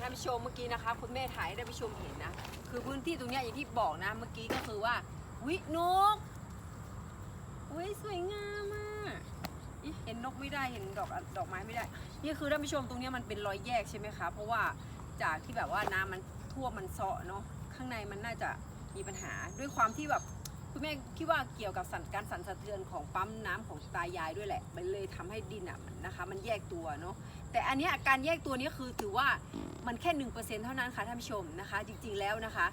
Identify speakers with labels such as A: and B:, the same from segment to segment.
A: ท่านผู้ชมเมื่อกี้นะคะคุณแม่ถ่ายให้ท่านผู้ชมเห็นนะ คือพื้นที่ตรงเนี้ยอย่างที่บอกนะเมื่อกี้ก็คือว่าวินกอุ้ยสวยงามมากเห็นนกไม่ได้เห็นดอกดอกไม้ไม่ได้ นี่คือท่านผู้ชมตรงเนี้ยมันเป็นรอยแยกใช่ไหมคะเพราะว่าจากที่แบบว่าน้ำมันท่วมมันเซาะเนาะข้างในมันน่าจะมีปัญหาด้วยความที่แบบคุณแม่คิดว่าเกี่ยวกับสั่นการสั่นสะเทือนของปั๊มน้ำของตายายด้วยแหละ มันเลยทำให้ดินอะนะคะ มันแยกตัวเนาะ แต่อันนี้การแยกตัวนี้คือถือว่ามันแค่หนึ่งเปอร์เซ็นเท่านั้นค่ะท่านผู้ชมนะคะ จริงๆแล้วนะคะ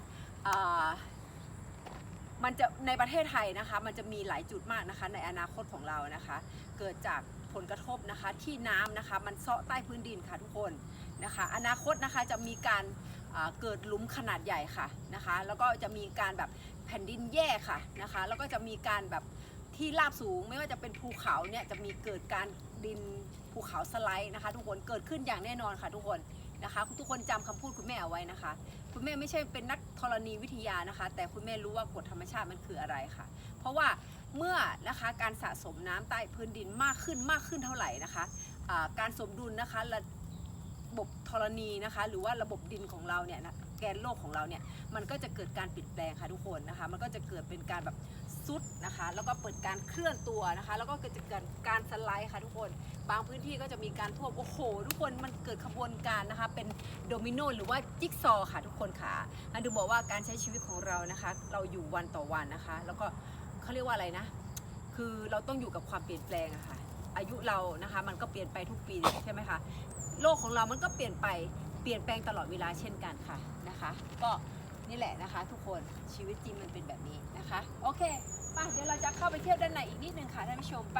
A: มันจะในประเทศไทยนะคะ มันจะมีหลายจุดมากนะคะ ในอนาคตของเรานะคะ เกิดจากผลกระทบนะคะที่น้ำนะคะ มันเซาะใต้พื้นดินค่ะทุกคนนะคะ อนาคตนะคะจะมีการเกิดหลุมขนาดใหญ่ค่ะนะคะ แล้วก็จะมีการแบบแผ่นดินแย่ค่ะนะคะ แล้วก็จะมีการแบบ ที่ราบสูงไม่ว่าจะเป็นภูเขาเนี่ยจะมีเกิดการดินภูเขาสไลด์นะคะ ทุกคนเกิดขึ้นอย่างแน่นอนค่ะทุกคนนะคะทุกคนจำคำพูดคุณแม่เอาไว้นะคะ คุณแม่ไม่ใช่เป็นนักธรณีวิทยานะคะ แต่คุณแม่รู้ว่ากฎธรรมชาติมันคืออะไรค่ะ เพราะว่าเมื่อนะคะการสะสมน้ำใต้พื้นดินมากขึ้นมากขึ้นเท่าไหร่นะคะอ่าการสมดุลนะคะระบบธรณีนะคะ หรือว่าระบบดินของเราเนี่ยนะแกนโลกของเราเนี่ยมันก็จะเกิดการเปลี่ยนแปลงค่ะทุกคนนะคะ มันก็จะเกิดเป็นการแบบ ซุดนะคะ แล้วก็เปิดการเคลื่อนตัวนะคะ แล้วก็เกิดจะเกิดการสไลด์ค่ะทุกคน บางพื้นที่ก็จะมีการท่วมโอ้โห ทุกคนมันเกิดขบวนการนะคะ เป็นโดมิโนหรือว่าจิ๊กซอค่ะทุกคนค่ะอันดูบอกว่าการใช้ชีวิตของเรานะคะ เราอยู่วันต่อวันนะคะ แล้วก็เขาเรียกว่าอะไรนะ คือเราต้องอยู่กับความเปลี่ยนแปลงอะค่ะ อายุเรานะคะ มันก็เปลี่ยนไปทุกปีใช่ไหมคะ โลกของเรามันก็เปลี่ยนไป เปลี่ยนแปลงตลอดเวลาเช่นกันค่ะนะคะ ก็ นี่แหละนะคะ ทุกคนชีวิตจริงมันเป็นแบบนี้นะคะ โอเคไปเดี๋ยวเราจะเข้าไปเที่ยวด้านในอีกนิดนึงค่ะท่านผู้ชมไป